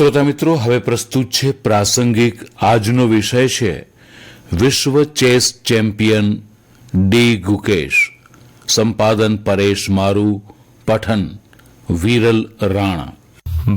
શ્રોતા મિત્રો, હવે પ્રસ્તુત છે પ્રાસંગિક આજનો વિષય છે વિશ્વ ચેસ ચેમ્પિયન ડી ગુકેશ. સંપાદન પરેશ મારુ, પઠન વિરલ રાણા.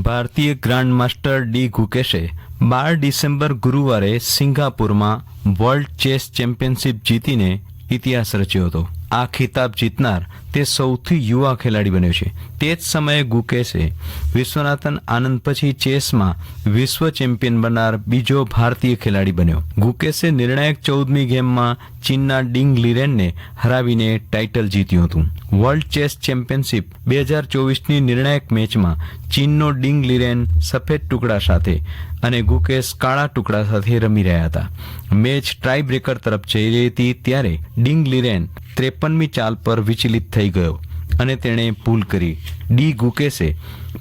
ભારતીય ગ્રાન્ડ માસ્ટર ડી ગુકેશે બાર ડિસેમ્બર ગુરુવારે સિંગાપુરમાં વર્લ્ડ ચેસ ચેમ્પિયનશિપ જીતીને ઇતિહાસ રચ્યો હતો. આ ખિતાબ જીતનાર તે સૌથી યુવા ખેલાડી બન્યો છે. તે જ સમયે ગુકેશે વિશ્વનાથન આનંદ પછી ચેસમાં વિશ્વ ચેમ્પિયન બનનાર બીજો ભારતીય ખેલાડી બન્યો. ગુકેશે નિર્ણાયક ચૌદમી ગેમમાં ચીનના ડિંગ લીરેનને હરાવીને ટાઇટલ જીત્યું હતું. વર્લ્ડ ચેસ ચેમ્પિયનશિપ બે હજાર ચોવીસની નિર્ણાયક મેચમાં ચીનનો ડિંગ લીરેન સફેદ ટુકડા સાથે અને ગુકેશ કાળા ટુકડા સાથે રમી રહ્યા હતા. મેચ ટ્રાઈ બ્રેકર તરફ જઈ રહી હતી ત્યારે ડિંગ લીરેન ત્રેપનમી ચાલ પર વિચલિત થઈ ગયો અને તેણે ભૂલ કરી. ડી ગુકેસે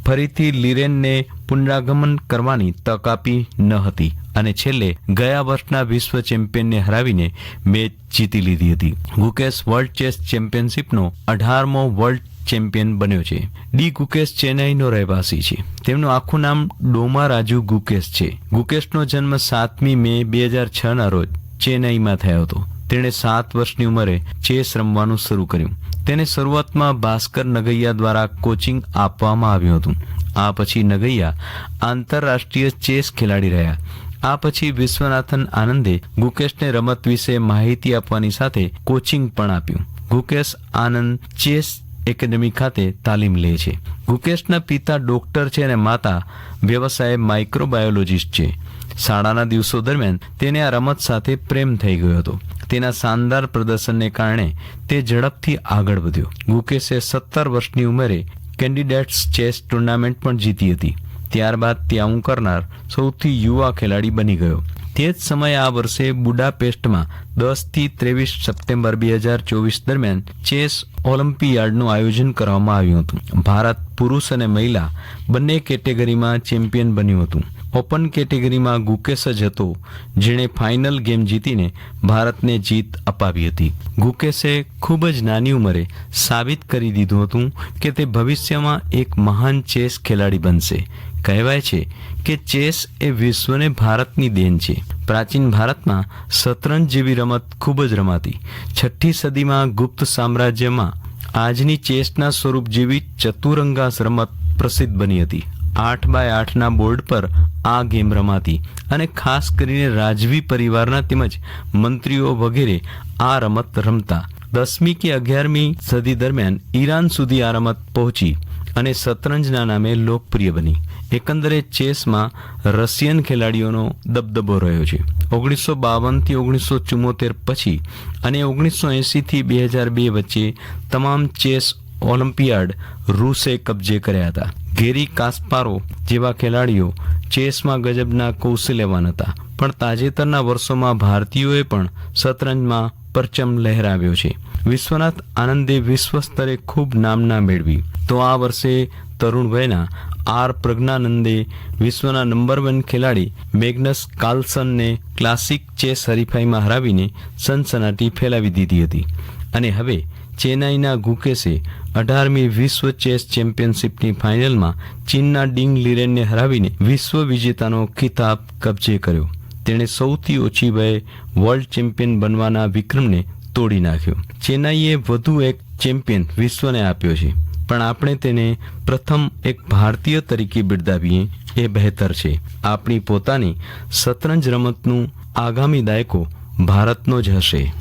ફરીથી લિરેનને પુનરાગમન કરવાની તક આપી ન હતી અને છેલ્લે ગયા વર્ષના વિશ્વ ચેમ્પિયનને હરાવીને મેચ જીતી લીધી હતી. ગુકેશ વર્લ્ડ ચેસ ચેમ્પિયનશિપનો અઢારમો વર્લ્ડ ચેમ્પિયન બન્યો છે. ડી ગુકેશ ચેન્નાઈનો રહેવાસી છે. તેમનું આખું નામ ડોમા રાજુ ગુકેશ છે. ગુકેશનો જન્મ સાતમી મે બે હજાર છ ના રોજ ચેન્નાઈમાં થયો હતો. તેણે સાત વર્ષની ઉંમરે ચેસ રમવાનું શરૂ કર્યું. તેને શરૂઆતમાં ભાસ્કર નગૈયા દ્વારા કોચિંગ આપવામાં આવ્યું હતું. આ પછી નગૈયા આંતરરાષ્ટ્રીય ચેસ ખેલાડી રહ્યા. આ પછી વિશ્વનાથન આનંદે ગુકેશને રમત વિશે માહિતી આપવાની સાથે કોચિંગ પણ આપ્યું. ગુકેશ આનંદ ચેસ એકેડેમી ખાતે તાલીમ લે છે. ગુકેશના પિતા ડોક્ટર છે અને માતા વ્યવસાય માઇક્રોબાયોલોજીસ્ટ છે. શાળાના દિવસો દરમિયાન તેને આ રમત સાથે પ્રેમ થઈ ગયો હતો. તેના શાનદાર પ્રદર્શનને કારણે તે ઝડપથી આગળ વધ્યો. ગુકેશે સત્તર વર્ષની ઉંમરે કેન્ડિડેટ્સ ચેસ ટુર્નામેન્ટ પણ જીતી હતી. ત્યારબાદ તે આવું કરનાર સૌથી યુવા ખેલાડી બની ગયો. તે જ સમયે આ વર્ષે બુડાપેસ્ટમાં દસથી ત્રેવીસ સપ્ટેમ્બર બે હજાર ચોવીસ દરમિયાન ચેસ ઓલિમ્પિયાડનું આયોજન કરવામાં આવ્યું હતું. ભારત, પુરુષ અને મહિલા બંને કેટેગરીમાં ચેમ્પિયન બન્યું હતું. ઓપન કેટેગરીમાં ગુકેશ જ હતો, જેણે ફાઇનલ ગેમ જીતીને ભારતને જીત અપાવી હતી. ગુકેશે ખૂબ જ નાની ઉંમરે સાબિત કરી દીધું હતું કે તે ભવિષ્યમાં એક મહાન ચેસ ખેલાડી બનશે. કહેવાય છે કે ચેસ એ વિશ્વને ભારતની દેન છે. પ્રાચીન ભારતમાં શતરંજ જેવી રમત ખૂબ જ રમાતી. છઠ્ઠી સદીમાં ગુપ્ત સામ્રાજ્યમાં આજની ચેસના સ્વરૂપ જેવી ચતુરંગાસ રમત પ્રસિદ્ધ બની હતી. આઠ બાય આઠના બોર્ડ પર આ ગેમ રમાતી અને ખાસ કરીને રાજવી પરિવારના તેમજ મંત્રીઓ વગેરે આ રમત રમતા. દસમી કે અગિયારમી સદી દરમિયાન ઈરાન સુધી આ રમત પહોંચી અને શતરંજના નામે લોકપ્રિય બની. એકંદરે ચેસમાં રશિયન ખેલાડીઓનો દબદબો રહ્યો છે. ઓગણીસો બાવનથી ઓગણીસો ચુમ્મોતેર પછી અને ઓગણીસો એંસીથી બે હજાર બે વચ્ચે તમામ ચેસ ઓલિમ્પિયાડ રૂસે કબજે કર્યા હતા. ગેરી કાસ્પારો જેવા ખેલાડીઓ ચેસમાં ગજબના કૌશલ્યવાન હતા. પણ તાજેતરના વર્ષોમાં ભારતીયોએ પણ શતરંજમાં પરચમ લહેરાવ્યો છે. વિશ્વનાથ આનંદે વિશ્વ સ્તરે ખૂબ નામના મેળવી. તો આ વર્ષે તરુણ વયના આર પ્રજ્ઞાનંદે વિશ્વના નંબર વન ખેલાડી મેગ્નસ કાર્લસનને ક્લાસિક ચેસ હરીફાઈમાં હરાવીને સનસનાટી ફેલાવી દીધી હતી. અને હવે ચેન્નાઈના ગુકેશે અઢારમી વિશ્વ ચેસ ચેમ્પિયનશિપની ફાઇનલમાં ચીનના ડિંગ લિરેનને હરાવીને વિશ્વ વિજેતાનો ખિતાબ કબજે કર્યો. તેણે સૌથી ઓછી વયે વર્લ્ડ ચેમ્પિયન બનવાના વિક્રમને તોડી નાખ્યો. ચેન્નાઈએ વધુ એક ચેમ્પિયન વિશ્વને આપ્યો છે. પણ આપણે તેને પ્રથમ એક ભારતીય તરીકે બિરદાવીએ એ બહેતર છે. આપણી પોતાની શતરંજ રમતનું આગામી દાયકો ભારતનો જ હશે.